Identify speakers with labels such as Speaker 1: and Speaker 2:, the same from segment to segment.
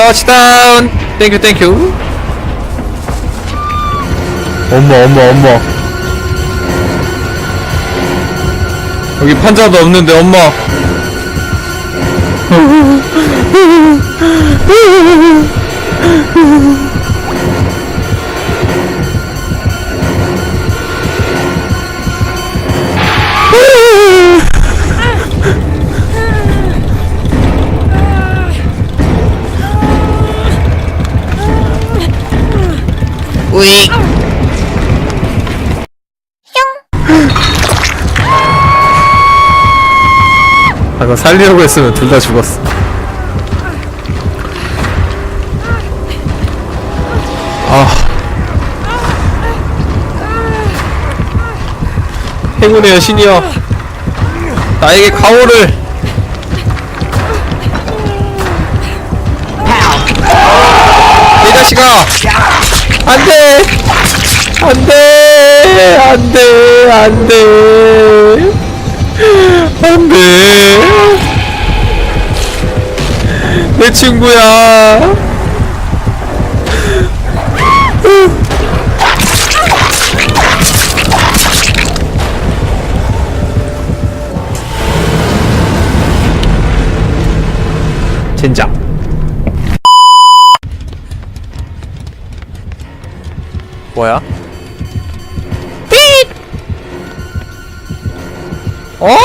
Speaker 1: 터치다운 땡큐 땡큐 엄마 엄마 엄마. 여기 판자도 없는데 엄마 방금 살리려고 했으면 둘 다 죽었어. 아. 행운의 여신이여 나에게 가오를. 이 자식아! 안돼! 안돼! 안돼! 안돼 안돼 내 친구야. 젠장 뭐야? 어?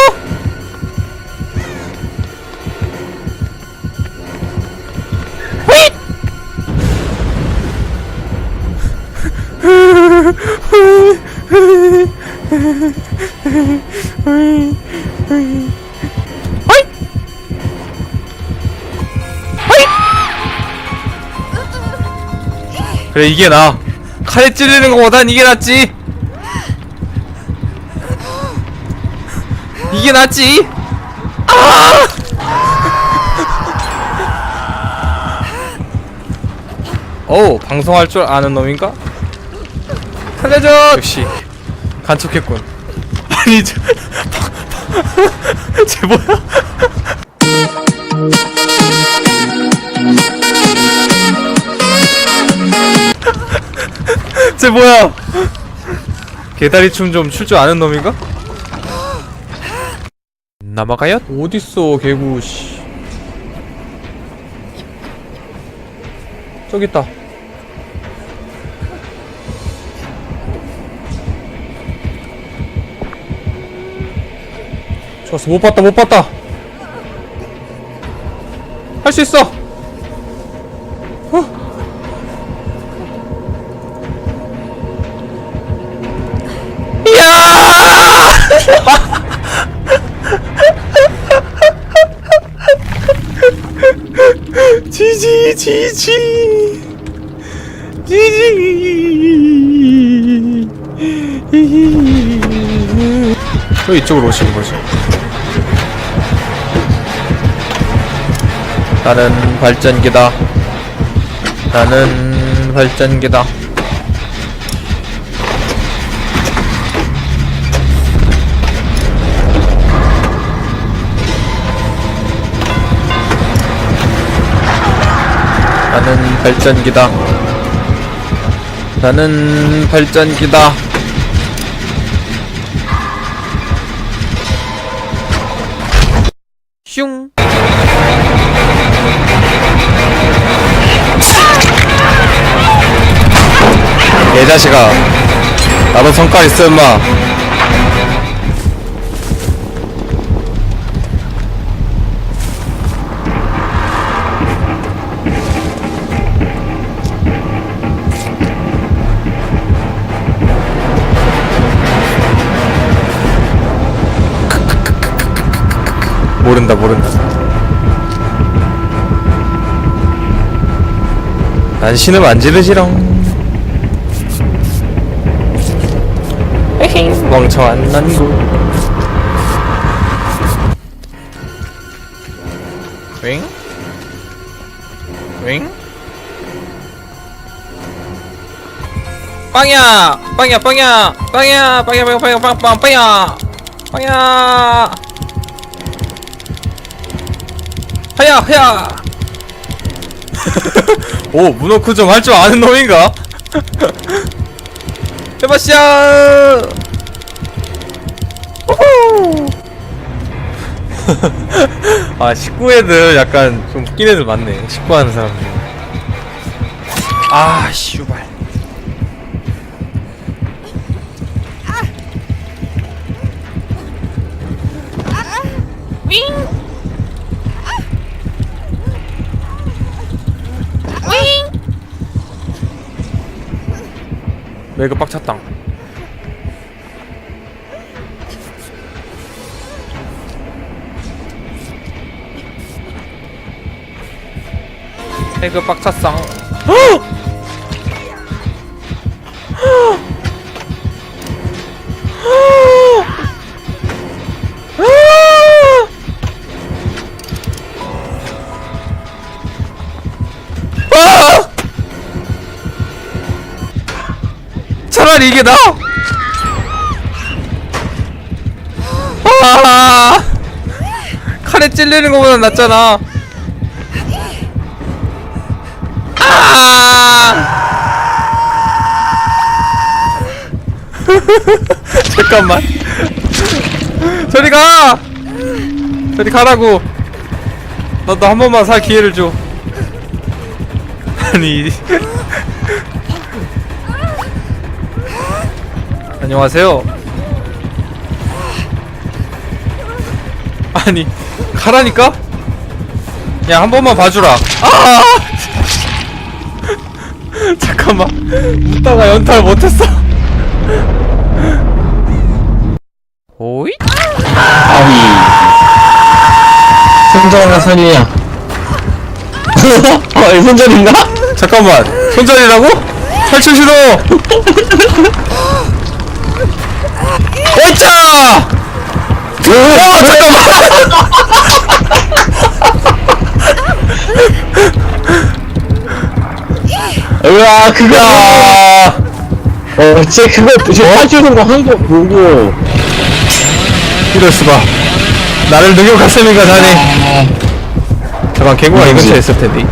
Speaker 1: 그래 이게 나 칼에 찌르는 것보단 이게 낫지 이게 낫지 아! 어우 방송할 줄 아는 놈인가? 살려줘 역시 간척했군 아니 저... 쟤 뭐야? 쟤 뭐야? 개다리 춤 좀 출 줄 아는 놈인가? 남아가요? 어딨어 개구 씨 저기 있다 좋았어 못 봤다 못 봤다 할 수 있어 어. 지지 지지 왜 이쪽으로 오시는 거지? 나는 발전기다. 나는 발전기다. 나는 발전기다. 나는 발전기다. 슝. 내 자식아. 나도 성과 있어, 임마. 모른다 모른다 난 신음 안 지르지롱 에헤잉 멍청한 난구 윙? 윙? 빵야! 빵야 빵야! 빵야! 빵야 빵야 빵야 빵야 빵야 빵야! 하야 하야. 오 문어크 좀할 줄 아는 놈인가? 오호 아 19애들 약간 좀 웃긴 애들 많네. 19 하는 사람들. 아 씨발 매그 빡쳤당 매그 빡쳤상 차라리 이게 나! 아! 칼에 찔리는 것보다 낫잖아. 아! 잠깐만. 저리 가! 저리 가라고. 나도 한 번만 살 기회를 줘. 아니. 안녕하세요. 아니 가라니까? 야 한 번만 봐주라. 아! 잠깐만 웃다가 연탈 못했어. 오이?
Speaker 2: 아위 손절이나 선이야 어이 손절인가?
Speaker 1: 잠깐만 손절이라고? 탈출 시도. 어짜! 와 잠깐만.
Speaker 2: 으아 그거
Speaker 1: 야!
Speaker 2: 어쟤 그거 쟤 탈출한 거한거 보고
Speaker 1: 이럴 수가. 나를 능욕했으니까 자네. 잠깐 개구가 이
Speaker 2: 뭔지.
Speaker 1: 근처에 있을 텐데.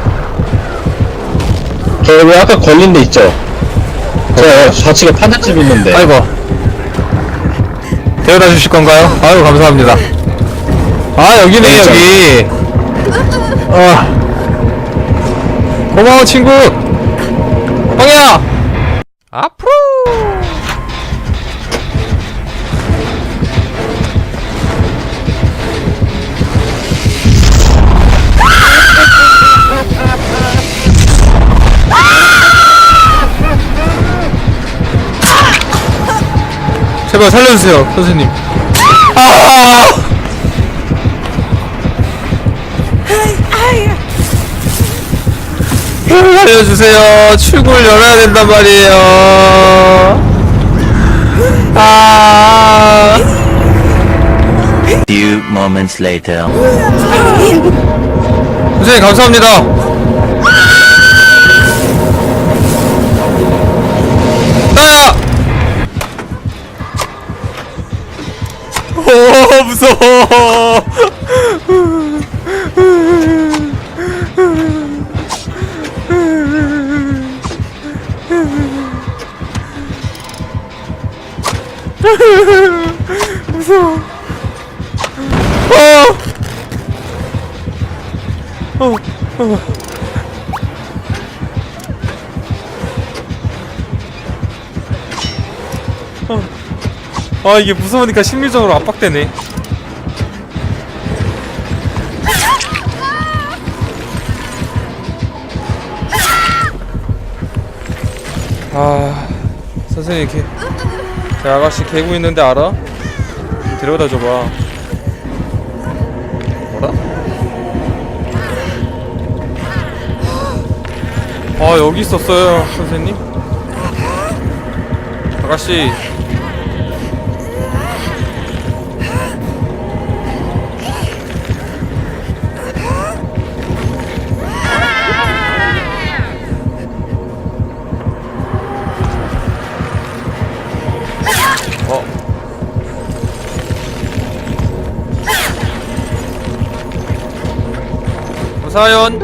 Speaker 2: 저왜 아까 걸린 데 있죠? 저 좌측에 판잣집 있는데
Speaker 1: 아이고. 데려다 주실 건가요? 아유 감사합니다. 아 여기네
Speaker 2: 네,
Speaker 1: 여기. 어. 고마워 친구. 형이야. 제발 살려주세요 선생님. 아! 살려주세요. 출구를 열어야 된단 말이에요. 아.
Speaker 3: Few moments later.
Speaker 1: 선생님 감사합니다. 무서워. 무서워. 어. 어. 어. 어. 아 이게 무서우니까 심리적으로 압박되네. 아 선생님 개, 제 아가씨 개구 있는데 알아? 좀 데려다 줘봐. 뭐라? 아 여기 있었어요 선생님 아가씨 사연